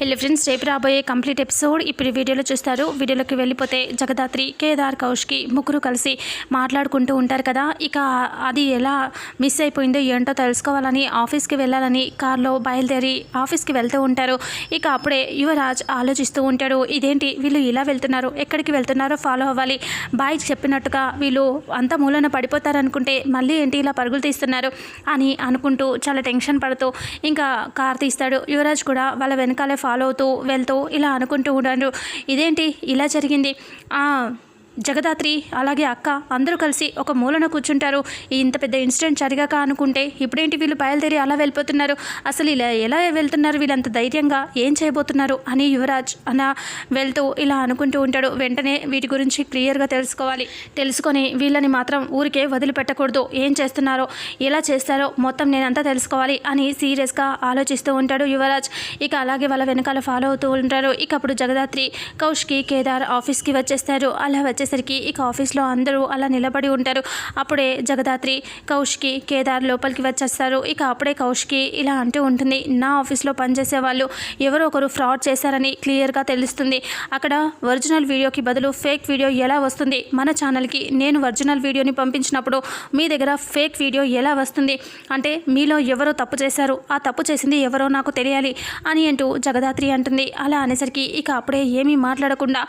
Hello friends రేపు రాబోయే complete episode ఇప్పుడు వీడియోలో చూస్తారు. వీడియోలోకి వెళ్ళిపోతే జగదాత్రి కేదార్ కౌష్కి ముగ్గురు కలిసి మాట్లాడుకుంటూ ఉంటారు కదా. ఇక అది ఎలా మిస్ అయిపోయిందో ఏంటో తెలుసుకోవాలని ఆఫీస్కి వెళ్ళాలని కార్లో బయలుదేరి ఆఫీస్కి వెళ్తూ ఉంటారు. ఇక అప్పుడే యువరాజ్ ఆలోచిస్తూ ఉంటాడు ఇదేంటి? వీళ్ళు ఇలా వెళ్తున్నారు. ఎక్కడికి వెళ్తున్నారో ఫాలో అవ్వాలి. బాయ్ చెప్పినట్టుగా వీళ్ళు అంత మూలన పడిపోతారనుకుంటే మళ్ళీ ఏంటి ఇలా పరుగులు తీస్తున్నారు? అని అనుకుంటూ చాలా టెన్షన్ పడుతూ ఇంకా కార్ తీస్తాడు. యువరాజ్ కూడా వాళ్ళ వెనకాలే ఫాలో అవుతూ వెళ్తూ ఇలా అనుకుంటూ ఉన్నాడు ఇదేంటి? ఇలా జరిగింది. ఆ, జగదాత్రి అలాగే అక్క అందరూ కలిసి ఒక మూలన కూర్చుంటారు. ఈ ఇంత పెద్ద ఇన్సిడెంట్ జరిగాక అనుకుంటే ఇప్పుడేంటి వీళ్ళు బయలుదేరి అలా వెళ్ళిపోతున్నారు? అసలు ఇలా ఎలా వెళ్తున్నారు? వీళ్ళంత ధైర్యంగా ఏం చేయబోతున్నారు? అని యువరాజ్ అలా వెళ్తూ ఇలా అనుకుంటూ ఉంటాడు. వెంటనే వీటి గురించి క్లియర్గా తెలుసుకోవాలి. తెలుసుకొని వీళ్ళని మాత్రం ఊరికే వదిలిపెట్టకూడదు. ఏం చేస్తున్నారో ఎలా చేస్తారో మొత్తం నేనంతా తెలుసుకోవాలి అని సీరియస్గా ఆలోచిస్తూ ఉంటాడు యువరాజ్. ఇక అలాగే వాళ్ళ వెనకాల ఫాలో అవుతూ ఉంటారు. ఇక అప్పుడు జగదాత్రి కౌష్కి కేదార్ ఆఫీస్కి వచ్చేస్తారు. అలా వచ్చేసి వచ్చేసరికి ఇక ఆఫీస్లో అందరూ అలా నిలబడి ఉంటారు. అప్పుడే జగదాత్రి కౌష్కి కేదార్ లోపలికి వచ్చేస్తారు. ఇక అప్పుడే కౌష్కి ఇలా అంటూ ఉంటుంది నా ఆఫీస్లో పనిచేసే వాళ్ళు ఎవరో ఒకరు ఫ్రాడ్ చేశారని క్లియర్గా తెలుస్తుంది. అక్కడ ఒరిజినల్ వీడియోకి బదులు ఫేక్ వీడియో ఎలా వస్తుంది? మన ఛానల్కి నేను ఒరిజినల్ వీడియోని పంపించినప్పుడు మీ దగ్గర ఫేక్ వీడియో ఎలా వస్తుంది? అంటే మీలో ఎవరో తప్పు చేశారు ఆ తప్పు చేసింది ఎవరో నాకు తెలియాలి అని అంటూ జగదాత్రి అంటుంది. అలా అనేసరికి ఇక అప్పుడే ఏమీ మాట్లాడకుండా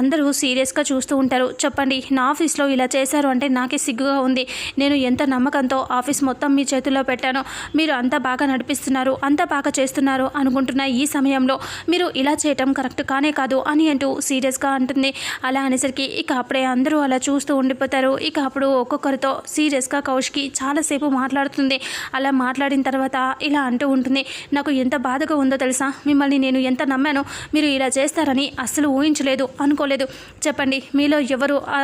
అందరూ సీరియస్గా చూస్తూ ఉంటారు. చెప్పండి నా ఆఫీస్లో ఇలా చేశారు అంటే నాకే సిగ్గుగా ఉంది. నేను ఎంత నమ్మకంతో ఆఫీస్ మొత్తం మీ చేతుల్లో పెట్టాను. మీరు అంత బాగా నడిపిస్తున్నారు అంత బాగా చేస్తున్నారు అనుకుంటున్న ఈ సమయంలో మీరు ఇలా చేయటం కరెక్ట్ కానే కాదు అని అంటూ సీరియస్గా అంటుంది. అలా అనేసరికి ఇక అప్పుడే అందరూ అలా చూస్తూ ఉండిపోతారు. ఇక అప్పుడు ఒక్కొక్కరితో సీరియస్గా కౌష్కి చాలాసేపు మాట్లాడుతుంది. అలా మాట్లాడిన తర్వాత ఇలా అంటూ ఉంటుంది నాకు ఎంత బాధగా ఉందో తెలుసా? మిమ్మల్ని నేను ఎంత నమ్మానో? మీరు ఇలా చేస్తారని అస్సలు ఊహించలేదు అనుకో తీసుకోలేదు చెప్పండి మీలో ఎవరు ఆ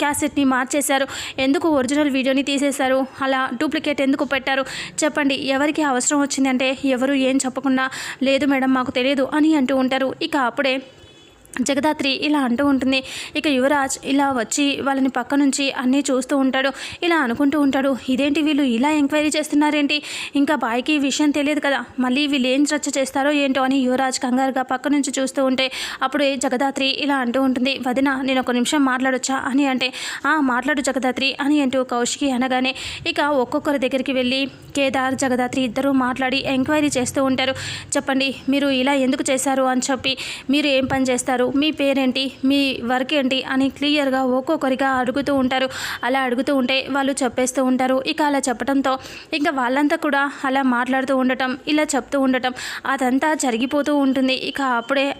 క్యాసెట్ని మార్చేశారు? ఎందుకు ఒరిజినల్ వీడియోని తీసేశారు? అలా డూప్లికేట్ ఎందుకు పెట్టారు? చెప్పండి ఎవరికి అవసరం వచ్చిందంటే ఎవరు ఏం చెప్పకుండా లేదు మేడం మాకు తెలియదు అని అంటూ ఉంటారు. ఇక అప్పుడే జగదాత్రి ఇలా అంటూ ఉంటుంది. ఇక యువరాజ్ ఇలా వచ్చి వాళ్ళని పక్క నుంచి అన్నీ చూస్తూ ఉంటాడు. ఇలా అనుకుంటూ ఉంటాడు. ఇదేంటి వీళ్ళు ఇలా ఎంక్వైరీ చేస్తున్నారేంటి? ఇంకా బాయ్కి విషయం తెలియదు కదా. మళ్ళీ వీళ్ళు ఏం రచ్చ చేస్తారో ఏంటో అని యువరాజ్ కంగారుగా పక్క నుంచి చూస్తూ ఉంటే అప్పుడే జగదాత్రి ఇలా అంటూ ఉంటుంది. వదిన నేను ఒక నిమిషం మాట్లాడొచ్చా అని అంటే ఆ మాట్లాడు జగదాత్రి అని అంటూ కౌశికి అనగానే ఇక ఒక్కొక్కరి దగ్గరికి వెళ్ళి కేదార్ జగదాత్రి ఇద్దరూ మాట్లాడి ఎంక్వైరీ చేస్తూ ఉంటారు. చెప్పండి మీరు ఇలా ఎందుకు చేశారు అని చెప్పి మీరు ఏం పని చేస్తారు? మీ పేరేంటి? మీ వర్క్ ఏంటి? అని క్లియర్గా ఒక్కొక్కరిగా అడుగుతూ ఉంటారు. అలా అడుగుతూ ఉంటే వాళ్ళు చెప్పేస్తూ ఉంటారు. ఇక అలా చెప్పడంతో ఇంకా వాళ్ళంతా కూడా అలా మాట్లాడుతూ ఉండటం ఇలా చెప్తూ ఉండటం అదంతా జరిగిపోతూ ఉంటుంది. ఇక అప్పుడే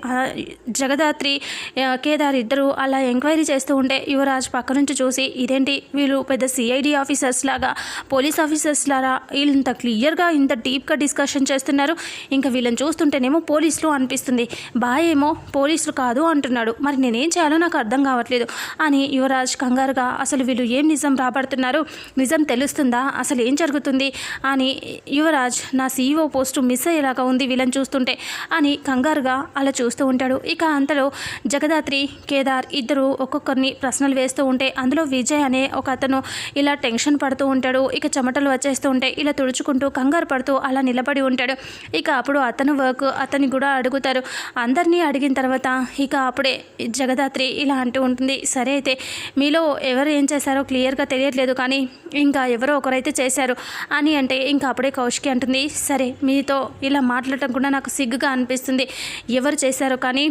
జగదాత్రి కేదార్ ఇద్దరు అలా ఎంక్వైరీ చేస్తూ ఉంటే యువరాజ్ పక్క నుంచి చూసి ఇదేంటి? వీళ్ళు పెద్ద సిఐడి ఆఫీసర్స్ లాగా పోలీస్ ఆఫీసర్స్ లాగా వీళ్ళు ఇంత క్లియర్గా ఇంత డీప్గా డిస్కషన్ చేస్తున్నారు. ఇంకా వీళ్ళని చూస్తుంటేనేమో పోలీసులు అనిపిస్తుంది. బాయేమో ఏమో పోలీసులు కాదు అంటున్నాడు. మరి నేనేం చేయాలో నాకు అర్థం కావట్లేదు. అని యువరాజ్ కంగారుగా అసలు వీళ్ళు ఏం నిజం రాబడుతున్నారు? నిజం తెలుస్తుందా? అసలు ఏం జరుగుతుంది? అని యువరాజ్ నా సీఈఓ పోస్టు మిస్ అయ్యేలాగా ఉంది వీళ్ళని చూస్తుంటే. అని కంగారుగా అలా చూస్తూ ఉంటాడు. ఇక అంతలో జగదాత్రి కేదార్ ఇద్దరు ఒక్కొక్కరిని ప్రశ్నలు వేస్తూ ఉంటే అందులో విజయ్ అనే ఒక అతను ఇలా టెన్షన్ పడుతూ ఉంటాడు. ఇక చెమటలు వచ్చేస్తూ ఉంటే ఇలా తుడుచుకుంటూ కంగారు పడుతూ అలా నిలబడి ఉంటాడు. ఇక అప్పుడు అతను వర్క్ అతని కూడా అడుగుతారు. అందరినీ అడిగిన తర్వాత ఇక అప్పుడే జగదాత్రి ఇలా అంటూ ఉంటుంది. సరే అయితే మీలో ఎవరు ఏం చేశారో క్లియర్గా తెలియట్లేదు కానీ ఇంకా ఎవరో ఒకరైతే చేశారు అని అంటే ఇంకా అప్పుడే కౌశికి అంటుంది. సరే మీతో ఇలా మాట్లాడటం కూడా నాకు సిగ్గుగా అనిపిస్తుంది. ఎవరు చేశారో కానీ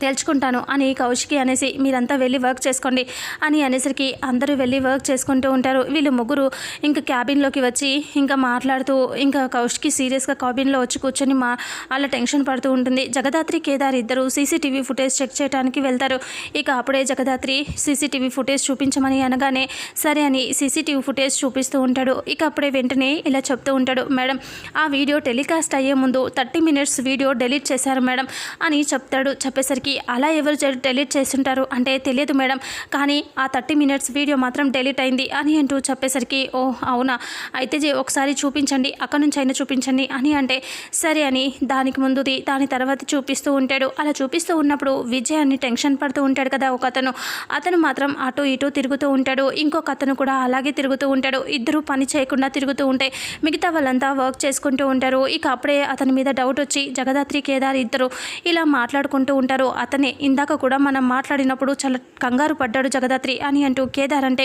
తేల్చుకుంటాను అని కౌశికి అనేసి మీరంతా వెళ్ళి వర్క్ చేసుకోండి అని అనేసరికి అందరూ వెళ్ళి వర్క్ చేసుకుంటూ ఉంటారు. వీళ్ళు ముగ్గురు ఇంకా క్యాబిన్లోకి వచ్చి ఇంకా మాట్లాడుతూ ఇంకా కౌశికి సీరియస్గా క్యాబిన్లో వచ్చి కూర్చొని మా అలా టెన్షన్ పడుతూ ఉంటుంది. జగదాత్రి కేదార్ ఇద్దరు సీసీటీవీ ఫుటేజ్ చెక్ చేయడానికి వెళ్తారు. ఇక అప్పుడే జగదాత్రి సీసీటీవీ ఫుటేజ్ చూపించమని అనగానే సరే అని సీసీటీవీ ఫుటేజ్ చూపిస్తూ ఉంటాడు. ఇక అప్పుడే వెంటనే ఇలా చెప్తూ ఉంటాడు మేడం ఆ వీడియో టెలికాస్ట్ అయ్యే ముందు థర్టీ మినిట్స్ వీడియో డెలీట్ చేశారు మేడం అని చెప్తాడు. చెప్పేసరికి చెప్పేసరికి అలా ఎవరు డెలీట్ చేస్తుంటారు? అంటే తెలియదు మేడం. కానీ ఆ థర్టీ మినిట్స్ వీడియో మాత్రం డెలీట్ అయింది అని అంటూ చెప్పేసరికి ఓ అవునా? అయితే జే- ఒకసారి చూపించండి. అక్కడ నుంచి అయినా చూపించండి. అని అంటే సరే అని దానికి ముందుది దాని తర్వాత చూపిస్తూ ఉంటాడు. అలా చూపిస్తూ ఉన్నప్పుడు విజయ్ అని టెన్షన్ పడుతూ ఉంటాడు కదా ఒక అతను. అతను మాత్రం అటు ఇటు తిరుగుతూ ఉంటాడు. ఇంకొక అతను కూడా అలాగే తిరుగుతూ ఉంటాడు. ఇద్దరు పని చేయకుండా తిరుగుతూ ఉంటే మిగతా వాళ్ళంతా వర్క్ చేసుకుంటూ ఉంటారు. ఇక అప్పుడే అతని మీద డౌట్ వచ్చి జగదాత్రి కేదార్ ఇద్దరు ఇలా మాట్లాడుకుంటూ ఉంటారు. అతనే ఇందాక కూడా మనం మాట్లాడినప్పుడు చాలా కంగారు పడ్డాడు జగదాత్రి అని అంటూ కేదార్ అంటే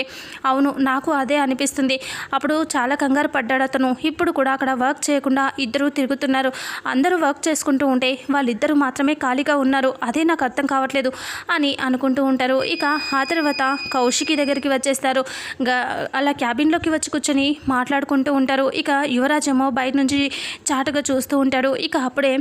అవును నాకు అదే అనిపిస్తుంది. అప్పుడు చాలా కంగారు పడ్డాడు అతను. ఇప్పుడు కూడా అక్కడ వర్క్ చేయకుండా ఇద్దరు తిరుగుతున్నారు. అందరూ వర్క్ చేసుకుంటూ ఉంటే వాళ్ళిద్దరూ మాత్రమే ఖాళీగా ఉన్నారు. అదే నాకు అర్థం కావట్లేదు అని అనుకుంటూ ఉంటారు. ఇక ఆ తర్వాత కౌశికి దగ్గరికి వచ్చేస్తారు. అలా క్యాబిన్లోకి వచ్చి కూర్చొని మాట్లాడుకుంటూ ఉంటారు. ఇక యువరాజేమో బయట నుంచి చాటుగా చూస్తూ ఉంటాడు. ఇక అప్పుడే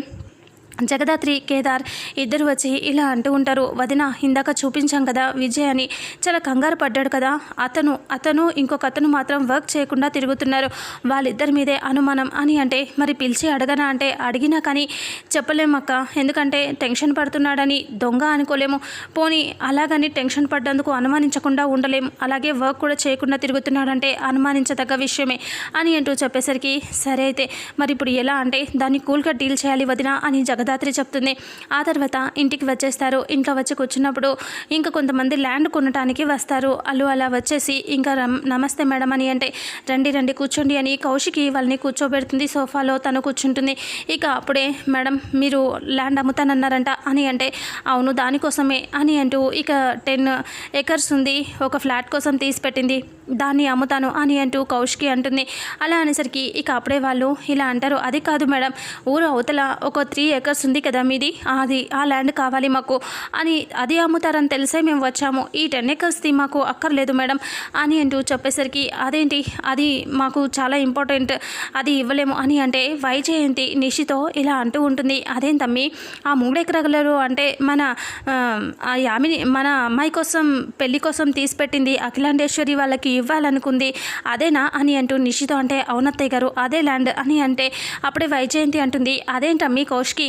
జగదాత్రి కేదార్ ఇద్దరు వచ్చి ఇలా అంటూ ఉంటారు. వదిన ఇందాక చూపించాం కదా విజయ్ అని. చాలా కంగారు పడ్డాడు కదా. అతను అతను ఇంకొక అతను మాత్రం వర్క్ చేయకుండా తిరుగుతున్నారు. వాళ్ళిద్దరి మీదే అనుమానం అని అంటే మరి పిలిచి అడగనా అంటే అడిగినా కానీ చెప్పలేము అక్క ఎందుకంటే టెన్షన్ పడుతున్నాడని దొంగ అనుకోలేము. పోనీ అలాగని టెన్షన్ పడ్డందుకు అనుమానించకుండా ఉండలేము అలాగే వర్క్ కూడా చేయకుండా తిరుగుతున్నాడంటే అనుమానించదగ్గ విషయమే అని అంటూ చెప్పేసరికి సరే అయితే మరి ఇప్పుడు ఎలా అంటే దాన్ని కూల్గా డీల్ చేయాలి వదిన అని జగదాత్రి చెప్తుంది. ఆ తర్వాత ఇంటికి వచ్చేస్తారు. ఇంట్లో వచ్చి కూర్చున్నప్పుడు ఇంకా కొంతమంది ల్యాండ్ కొనటానికి వస్తారు. వాళ్ళు అలా వచ్చేసి ఇంకా నమస్తే మేడం అని అంటే రండి రండి కూర్చోండి అని కౌశికి వాళ్ళని కూర్చోబెడుతుంది. సోఫాలో తను కూర్చుంటుంది. ఇక అప్పుడే మేడం మీరు ల్యాండ్ అమ్ముతానన్నారంట అని అంటే అవును దానికోసమే అని అంటూ ఇక టెన్ ఎకర్స్ ఉంది. ఒక ఫ్లాట్ కోసం తీసి పెట్టింది. దాన్ని అమ్ముతాను అని అంటూ కౌశికి అంటుంది. అలా అనేసరికి ఇక అప్పుడే వాళ్ళు ఇలా అంటారు. అది కాదు మేడం ఊరు అవతల ఒక త్రీ ఏకర్స్ ఉంది కదా మీది. అది ఆ ల్యాండ్ కావాలి మాకు. అని అది అమ్ముతారని తెలిసే మేము వచ్చాము. ఈ టెన్ ఏకర్స్ది మాకు అక్కర్లేదు మేడం అని అంటూ చెప్పేసరికి అదేంటి? అది మాకు చాలా ఇంపార్టెంట్ అది ఇవ్వలేము. అని అంటే వైజయంతి నిషితో ఇలా అంటూ ఉంటుంది. అదేం తమ్మి? ఆ మూడెకరాలు అంటే మన ఆ, యామిని మన అమ్మాయి కోసం పెళ్ళి కోసం తీసిపెట్టింది అఖిలాండేశ్వరి వాళ్ళకి ఇవ్వాలనుకుంది. అదేనా అని అంటూ నిషిత అంటే అవునత్తయ్య గారు అదే ల్యాండ్ అని అంటే అప్పుడే వైజయంతి అంటుంది. అదేంటమ్మీ కోష్కి?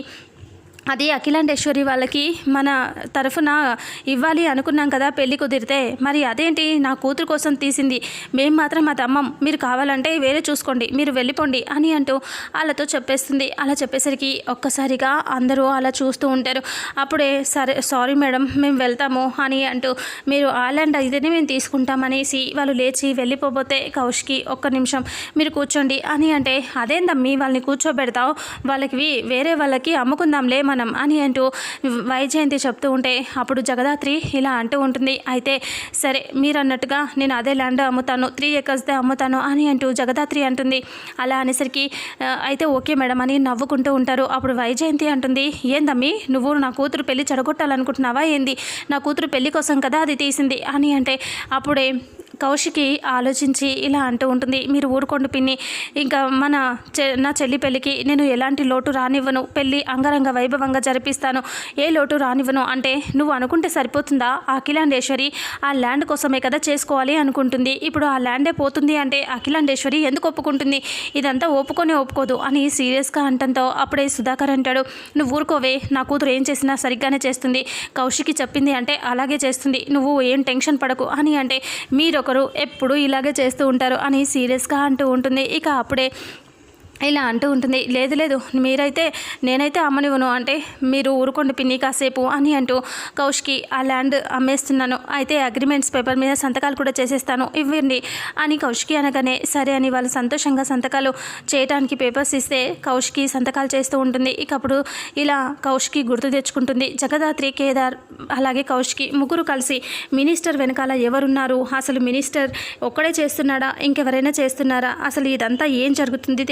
అది అఖిలాండేశ్వరి వాళ్ళకి మన తరఫున ఇవ్వాలి అనుకున్నాం కదా పెళ్ళి కుదిరితే. మరి అదేంటి? నా కూతురు కోసం తీసింది. మేము మాత్రం మా తమ్మం మీరు కావాలంటే వేరే చూసుకోండి మీరు వెళ్ళిపోండి అని అంటూ వాళ్ళతో చెప్పేస్తుంది. అలా చెప్పేసరికి ఒక్కసారిగా అందరూ అలా చూస్తూ ఉంటారు. అప్పుడే సరే సారీ మేడం మేము వెళ్తాము అని అంటూ మీరు ఆల్యాండ్ అయితేనే మేము తీసుకుంటామనేసి వాళ్ళు లేచి వెళ్ళిపోతే కౌష్కి ఒక్క నిమిషం మీరు కూర్చోండి అని అంటే అదేందమ్మి వాళ్ళని కూర్చోబెడతావు? వాళ్ళకి వేరే వాళ్ళకి అమ్ముకుందాంలే మనం అని అంటూ వైజయంతి చెప్తూ ఉంటే అప్పుడు జగదాత్రి ఇలా అంటూ ఉంటుంది. అయితే సరే మీరు అన్నట్టుగా నేను అదే ల్యాండ్ అమ్ముతాను త్రీ ఎకర్స్దే అమ్ముతాను అని అంటూ జగదాత్రి అంటుంది. అలా అనేసరికి అయితే ఓకే మేడం అని నవ్వుకుంటూ ఉంటారు. అప్పుడు వైజయంతి అంటుంది ఏందమ్మి నువ్వు నా కూతురు పెళ్ళి చెడగొట్టాలనుకుంటున్నావా ఏంది? నా కూతురు పెళ్ళి కోసం కదా అది తీసింది? అని అంటే అప్పుడే కౌశికి ఆలోచించి ఇలా అంటూ ఉంటుంది మీరు ఊరుకోండి పిన్ని ఇంకా మన చె నా చెల్లి పెళ్ళికి నేను ఎలాంటి లోటు రానివ్వను పెళ్ళి అంగరంగ వైభవంగా జరిపిస్తాను ఏ లోటు రానివ్వను అంటే నువ్వు అనుకుంటే సరిపోతుందా? అఖిలాండేశ్వరి ఆ ల్యాండ్ కోసమే కదా చేసుకోవాలి అనుకుంటుంది ఇప్పుడు ఆ ల్యాండే పోతుంది అంటే అఖిలాండేశ్వరి ఎందుకు ఒప్పుకుంటుంది? ఇదంతా ఒప్పుకొని ఒప్పుకోదు అని సీరియస్గా అంటంతో అప్పుడే సుధాకర్ అంటాడు నువ్వు ఊరుకోవే నా కూతురు ఏం చేసినా సరిగ్గానే చేస్తుంది కౌశికి చెప్పింది అంటే అలాగే చేస్తుంది నువ్వు ఏం టెన్షన్ పడకు అని అంటే మీరు ఒకరు ఎప్పుడు ఇలాగే చేస్తూ ఉంటారు అని సీరియస్గా అంటూ ఉంటుంది. ఇక అప్పుడే ఇలా అంటూ ఉంటుంది. లేదు లేదు మీరైతే నేనైతే అమ్మనివ్వను అంటే మీరు ఊరుకోండి పిన్ని కాసేపు అని అంటూ కౌష్కి ఆ ల్యాండ్ అమ్మేస్తున్నాను. అయితే అగ్రిమెంట్స్ పేపర్ మీద సంతకాలు కూడా చేసేస్తాను. ఇవ్వండి అని కౌష్కి అనగానే సరే అని వాళ్ళు సంతోషంగా సంతకాలు చేయడానికి పేపర్స్ ఇస్తే కౌష్కి సంతకాలు చేస్తూ ఉంటుంది. ఇక అప్పుడు ఇలా కౌష్కి గుర్తు తెచ్చుకుంటుంది. జగదాత్రి కేదార్ అలాగే కౌష్కి ముగ్గురు కలిసి మినిస్టర్ వెనకాల ఎవరున్నారు? అసలు మినిస్టర్ ఒక్కడే చేస్తున్నాడా? ఇంకెవరైనా చేస్తున్నారా? అసలు ఇదంతా ఏం జరుగుతుంది?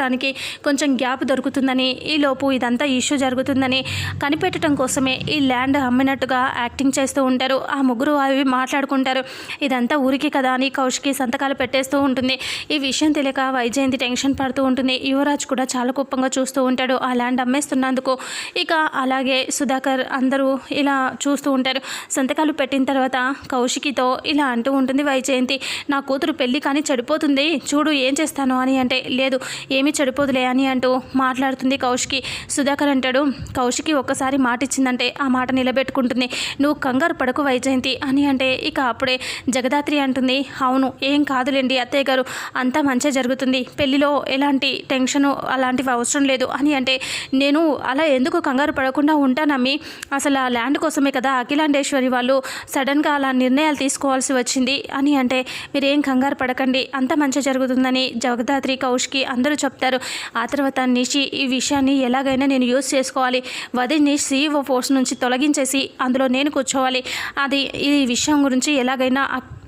తెలుసుకోవటానికి కొంచెం గ్యాప్ దొరుకుతుందని ఈలోపు ఇదంతా ఇష్యూ జరుగుతుందని కనిపెట్టడం కోసమే ఈ ల్యాండ్ అమ్మినట్టుగా యాక్టింగ్ చేస్తూ ఉంటారు. ఆ ముగ్గురు అవి మాట్లాడుకుంటారు. ఇదంతా ఊరికి కదా అని కౌశికి సంతకాలు పెట్టేస్తూ ఉంటుంది. ఈ విషయం తెలియక వైజయంతి టెన్షన్ పడుతూ ఉంటుంది. యువరాజ్ కూడా చాలా గొప్పంగా చూస్తూ ఉంటాడు. ఆ ల్యాండ్ అమ్మేస్తున్నందుకు ఇక అలాగే సుధాకర్ అందరూ ఇలా చూస్తూ ఉంటారు. సంతకాలు పెట్టిన తర్వాత కౌశికితో ఇలా అంటూ ఉంటుంది వైజయంతి నా కూతురు పెళ్ళి కానీ చెడిపోతుంది. చూడు ఏం చేస్తాను అని అంటే లేదు ఏమీ ఏమీ చెడిపోదులే అని అంటూ మాట్లాడుతుంది కౌశికి. సుధాకర్ అంటాడు కౌశికి ఒక్కసారి మాట ఇచ్చిందంటే ఆ మాట నిలబెట్టుకుంటుంది. నువ్వు కంగారు పడకు వైజయంతి అని అంటే ఇక అప్పుడే జగదాత్రి అంటుంది అవును ఏం కాదులేండి అత్తయ్య గారు అంతా మంచిగా జరుగుతుంది. పెళ్ళిలో ఎలాంటి టెన్షను అలాంటివి అవసరం లేదు అని అంటే నేను అలా ఎందుకు కంగారు పడకుండా ఉంటానమ్మి? అసలు ఆ ల్యాండ్ కోసమే కదా అఖిలాండేశ్వరి వాళ్ళు సడన్గా అలా నిర్ణయాలు తీసుకోవాల్సి వచ్చింది అని అంటే మీరేం కంగారు పడకండి అంత మంచి జరుగుతుందని జగదాత్రి కౌష్కి అందరూ చెప్తారు ఆ తర్వాత నిషి ఈ విషయాన్ని ఎలాగైనా నేను యూజ్ చేసుకోవాలి. వదిని సీఈఓ పోస్ట్ నుంచి తొలగించేసి అందులో నేను కూర్చోవాలి. అది ఈ విషయం గురించి ఎలాగైనా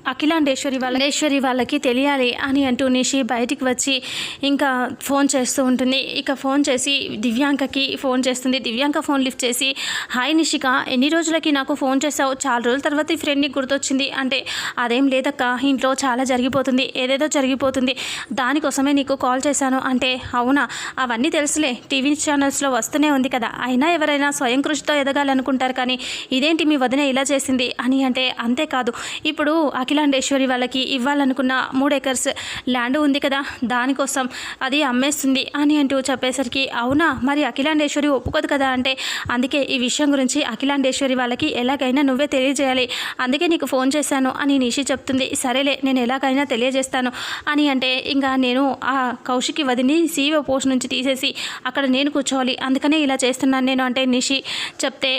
అఖిలాండేశ్వరి వాళ్ళేశ్వరి వాళ్ళకి తెలియాలి అని అంటూ నిషి బయటికి వచ్చి ఇంకా ఫోన్ చేస్తూ ఉంటుంది. ఇక ఫోన్ చేసి దివ్యాంకకి ఫోన్ చేస్తుంది. దివ్యాంక ఫోన్ లిఫ్ట్ చేసి హాయ్ నిషిక ఎన్ని రోజులకి నాకు ఫోన్ చేసావు చాలా రోజుల తర్వాత ఈ ఫ్రెండ్ని గుర్తొచ్చింది. అంటే అదేం లేదక్క ఇంట్లో చాలా జరిగిపోతుంది. ఏదేదో జరిగిపోతుంది. దానికోసమే నీకు కాల్ చేశాను. అంటే అవునా? అవన్నీ తెలుసులే. టీవీ ఛానల్స్లో వస్తూనే ఉంది కదా. అయినా ఎవరైనా స్వయం కృషితో ఎదగాలనుకుంటారు కానీ ఇదేంటి మీ వదిన ఇలా చేసింది? అని అంటే అంతేకాదు ఇప్పుడు అఖిలాండేశ్వరి వాళ్ళకి ఇవ్వాలనుకున్న మూడు ఎకర్స్ ల్యాండ్ ఉంది కదా దానికోసం అది అమ్మేస్తుంది అని అంటూ చెప్పేసరికి అవునా? మరి అఖిలాండేశ్వరి ఒప్పుకోదు కదా? అంటే అందుకే ఈ విషయం గురించి అఖిలాండేశ్వరి వాళ్ళకి ఎలాగైనా నువ్వే తెలియజేయాలి. అందుకే నీకు ఫోన్ చేశాను అని నిషి చెప్తుంది. సరేలే నేను ఎలాగైనా తెలియజేస్తాను అని అంటే ఇంకా నేను ఆ కౌశికి వదిని సీఓ పోస్ట్ నుంచి తీసేసి అక్కడ నేను కూర్చోవాలి. అందుకనే ఇలా చేస్తున్నాను నేను అంటే నిషి చెప్తే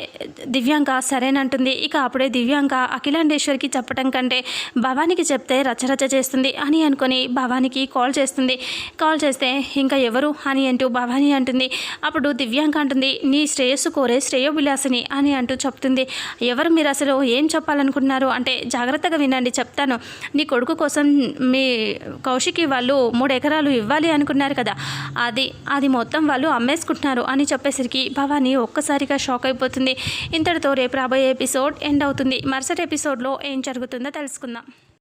దివ్యాంక సరేనంటుంది. ఇక అప్పుడే దివ్యాంక అఖిలాండేశ్వరికి చెప్పటం కంటే భవానికి చెప్తే రచ్చరచ్చ చేస్తుంది అని అనుకొని భవానికి కాల్ చేస్తుంది. కాల్ చేస్తే ఇంకా ఎవరు? అని అంటూ భవాని అంటుంది. అప్పుడు దివ్యాంక అంటుంది నీ శ్రేయస్సు కోరే శ్రేయోభిలాసిని అని అంటూ చెప్తుంది. ఎవరు మీరు అసలు? ఏం చెప్పాలనుకుంటున్నారు? అంటే జాగ్రత్తగా వినండి చెప్తాను. నీ కొడుకు కోసం మీ కౌశికి వాళ్ళు మూడు ఎకరాలు ఇవ్వాలి అనుకున్నారు కదా. అది అది మొత్తం వాళ్ళు అమ్మేసుకుంటున్నారు అని చెప్పేసరికి భవాని ఒక్కసారిగా షాక్ అయిపోతుంది. ఇంతటితో రేపు రాబోయే ఎపిసోడ్ ఎండ్ అవుతుంది. మరుసటి ఎపిసోడ్లో ఏం జరుగుతుందో తెలుసుకుందాం. చేసుకుందాం